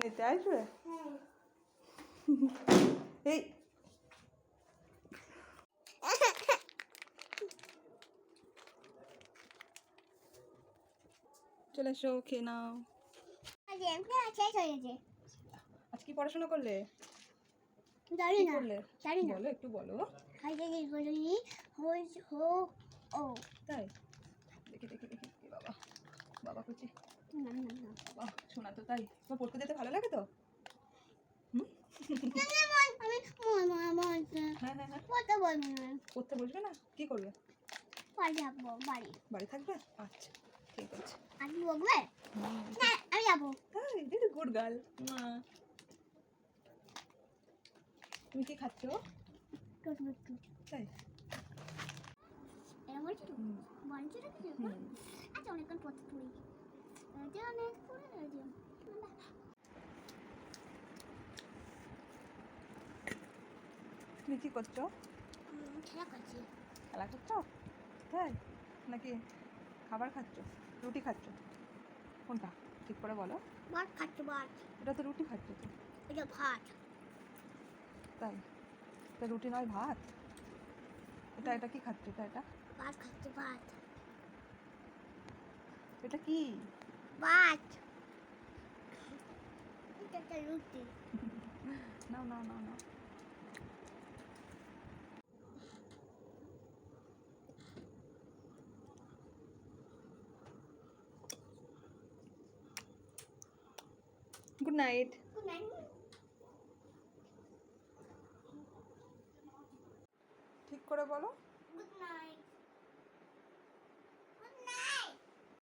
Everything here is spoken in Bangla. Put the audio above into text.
নিতে আসবে? এই। চলে এসো খেয়ে নাও। আজ কি পড়াশোনা করলে? জানি না জানি না। বলো একটু বলো। আজকে কি করি হোজ হো ও। তাই? দেখি দেখি দেখি বাবা। বাবা কুচি বাবা শোনা তো তাই। তোমার পড়তে যেতে ভালো লাগে তো? হ্যাঁ হ্যাঁ হ্যাঁ। পড়তে বসবে না? কি করবে? বাড়ি যাব বাড়ি বাড়ি থাকবে? আচ্ছা ঠিক আছে। আমি বলবে না আমি যাব দিদি গুড গার্ল। তুমি কি খাচ্ছ? তাই। এরকম বলছি। আচ্ছা অনেকক্ষণ পড়ি যে তুমি কি করছ? খেলা করছি? খেলা করছ তাই? নাকি খাবার খাচ্ছ? রুটি খাচ্ছ? কোনটা? ঠিক করে বলো। ভাত খাচ্ছি ভাত এটা তো রুটি খাচ্ছ তো এটা ভাত তাই? এটা রুটি নয় ভাত? এটা এটা কি খাচ্ছ? এটা এটা? ভাত খাচ্ছি ভাত। এটা কি? একটা রুটি নাও নাও নাও নাও গুড নাইট Good night. ঠিক করে বলো Good night.